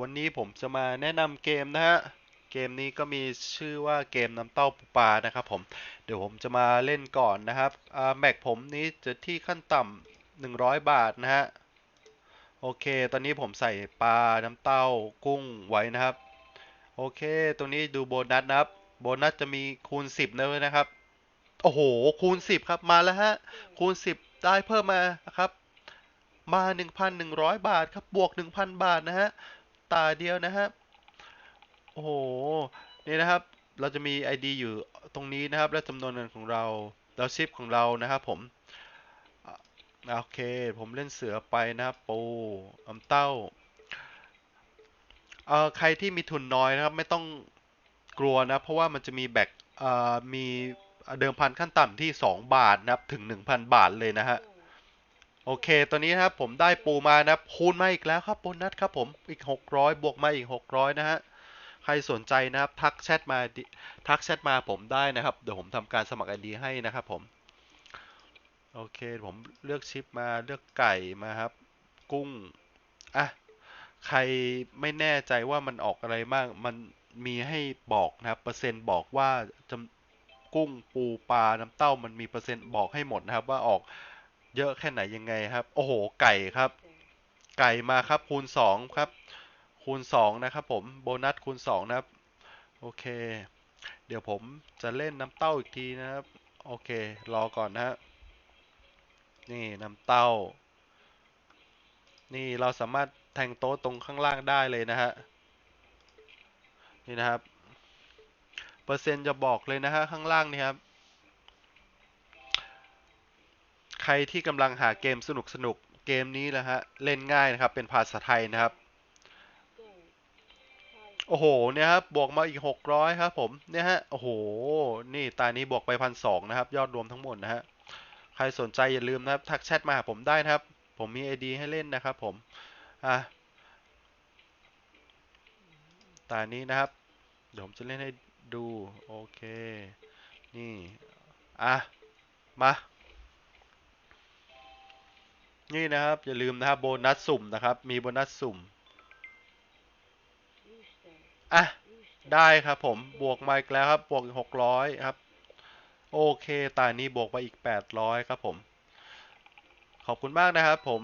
วันนี้ผมจะมาแนะนำเกมนะฮะ เกมนี้ก็มีชื่อว่าเกมน้ำเต้าปูปลานะครับผม เดี๋ยวผมจะมาเล่นก่อนนะครับแม็กผมนี้จะที่ขั้นต่ำหนึ่งร้อยบาทนะฮะ โอเค ตอนนี้ผมใส่ปลาน้ำเต้ากุ้งไว้นะครับ โอเค ตรงนี้ดูโบนัสนะครับ โบนัสจะมีคูณ 10นะนะครับ โอ้โห คูณ 10 ครับ มาแล้วฮะ คูณ 10 ได้เพิ่มมานะครับมา 1,100 บาทครับ บวก 1,000 บาท นะฮะ ตาเดียวนะฮะโอ้โห นี่นะครับ เราจะมี ID อยู่ตรงนี้นะครับ และจำนวนเงินของเราแล้วชิปของเรานะครับผม โอเค ผมเล่นเสือไปนะครับ ปูอำเต้า เอ่อ ใครที่มีทุนน้อยนะครับ ไม่ต้องกลัวนะ เพราะว่ามันจะมีแบกเอ่อ มีเดิมพันขั้นต่ำที่ 2 บาทนะครับ ถึง 1,000 บาทเลยนะฮะ โอเค ตอนนี้นะครับผมได้ปูมานะคูณมาอีกแล้วครับโบนัสครับผมอีก 600 บวกมาอีก 600 นะฮะ ใครสนใจนะครับทักแชทมาทักแชทมาผมได้นะครับ เดี๋ยวผมทำการสมัคร ID ให้นะครับผม โอเค ผมเลือกชิปมาเลือกไก่มาครับ กุ้ง อะ ใครไม่แน่ใจว่ามันออกอะไรบ้าง มันมีให้บอกนะครับ เปอร์เซ็นต์บอกว่าจำกุ้งปูปลาน้ำเต้ามันมีเปอร์เซ็นต์บอกให้หมดนะครับว่าออก เยอะแค่ไหนยังไงครับ โอ้โห ไก่ครับ ไก่มาครับคูณสองครับ คูณสองนะครับผม โบนัสคูณสองนะครับ โอเค เดี๋ยวผมจะเล่นน้ำเต้าอีกทีนะครับ โอเค รอก่อนนะฮะ นี่น้ำเต้า นี่เราสามารถแทงโต๊ะตรงข้างล่างได้เลยนะฮะ นี่นะครับ เปอร์เซ็นต์จะบอกเลยนะฮะข้างล่างนี่ครับ รที่กำลังหาเกมสนุกสนุกๆเกมนี้นะฮะเล่นง่ายนะครับ เป็นภาษาไทยนะครับ โอ้โหเนี่ยครับบวกมาอีก 600 ครับผมเนี่ยฮะโอ้โห นี่ตานี้บวกไปพันสองนะครับ ยอดรวมทั้งหมดนะฮะใครสนใจอย่าลืมนะครับทักแชทมาหาผมได้นะครับ ผมมี ID ให้เล่นนะครับผมอะตานี้นะครับ เดี๋ยวผมจะเล่นให้ดู โอเค นี่ อะ มา นี่นะครับ อย่าลืมนะครับโบนัสสุ่มนะครับ มีโบนัสสุ่มอะได้ครับผมบวกมาอีกแล้วครับ บวกหกร้อยครับ โอเคตานี้บวกไปอีกแปดร้อยครับผม ขอบคุณมากนะครับผม